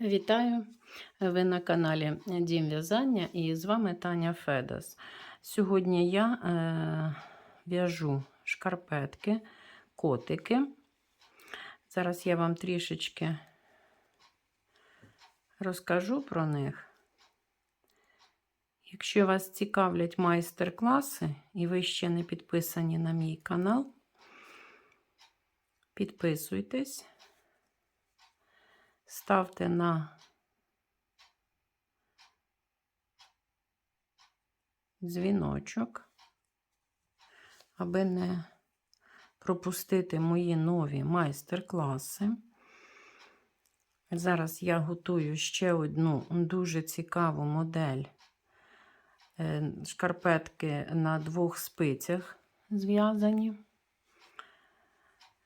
Вітаю! Ви на каналі Дім В'язання і з вами Таня Федос. Сьогодні я е, в'яжу шкарпетки, котики. Зараз я вам трішечки розкажу про них. Якщо вас цікавлять майстер-класи і ви ще не підписані на мій канал, підписуйтесь. Ставте на дзвіночок, аби не пропустити мої нові майстер-класи. Зараз я готую ще одну дуже цікаву модель е, шкарпетки на двох спицях зв'язані.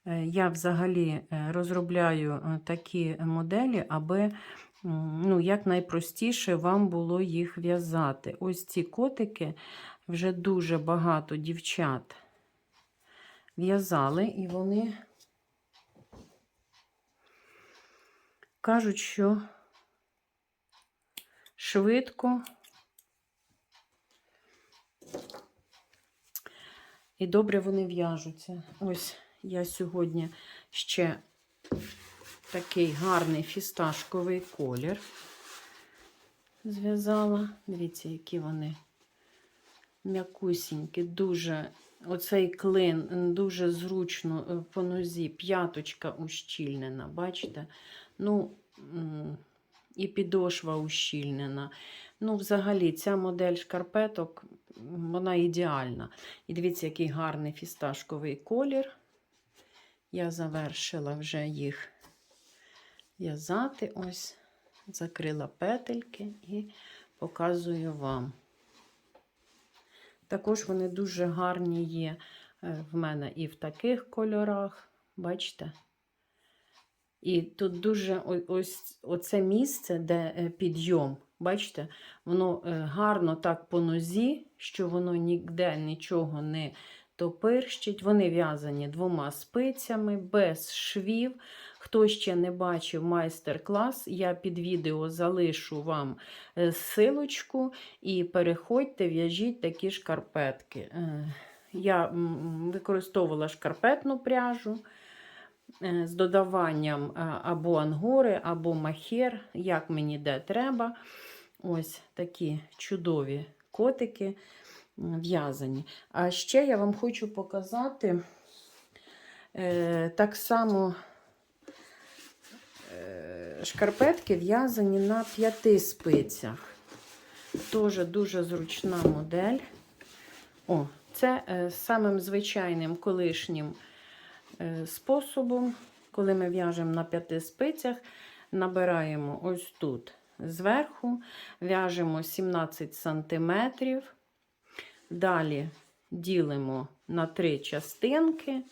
Е, Я взагалі е, розробляю такі моделі, аби ну, якнайпростіше вам було їх в'язати. Ось ці котики вже дуже багато дівчат в'язали, і вони кажуть, що швидко і добре вони в'яжуться. Ось я сьогодні ще такий гарний фісташковий колір зв'язала. Дивіться, які вони м'якусінькі, дуже оцей клин дуже зручно по нозі, п'яточка ущільнена, бачите? Ну, і підошва ущільнена. Ну, взагалі, ця модель шкарпеток, вона ідеальна. І дивіться, який гарний фісташковий колір. Я завершила вже їх в'язати. Ось, закрила петельки і показую вам. Також вони дуже гарні є е, в мене і в таких кольорах, бачите? І тут дуже ось оце місце, де е, підйом, бачите, воно е, гарно так по нозі, що воно ніде нічого не топирщить. Вони в'язані двома спицями, без швів. Хто ще не бачив майстер-клас, я під відео залишу вам силочку і переходьте, в'яжіть такі шкарпетки. Я використовувала шкарпетну пряжу з додаванням або ангори, або махер, як мені де треба. Ось такі чудові котики в'язані. А ще я вам хочу показати е, так само е, шкарпетки в'язані на п'яти спицях. Теж дуже зручна модель. О, це е, самим звичайним колишнім е, способом, коли ми в'яжемо на п'яти спицях, набираємо ось тут зверху, в'яжемо 17 см. Далі ділимо на три частинки,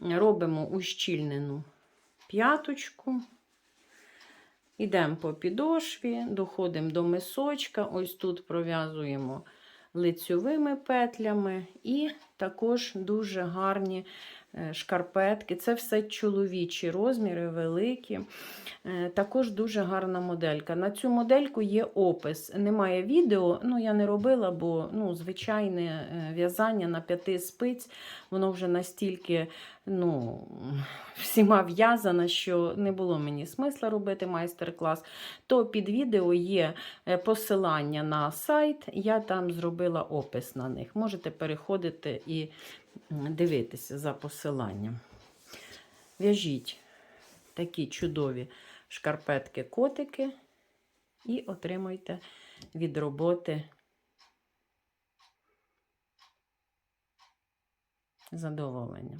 робимо ущільнену п'яточку, йдемо по підошві, доходимо до мисочка, ось тут пров'язуємо лицьовими петлями, і також дуже гарні шкарпетки. Це все чоловічі розміри, великі. Е, також дуже гарна моделька. На цю модельку є опис. Немає відео, ну я не робила, бо ну, звичайне е, в'язання на п'яти спиць, воно вже настільки ну, всіма в'язано, що не було мені смисла робити майстер-клас. То під відео є посилання на сайт, я там зробила опис на них. Можете переходити і дивитися за посиланням. В'яжіть такі чудові шкарпетки-котики і отримуйте від роботи задоволення.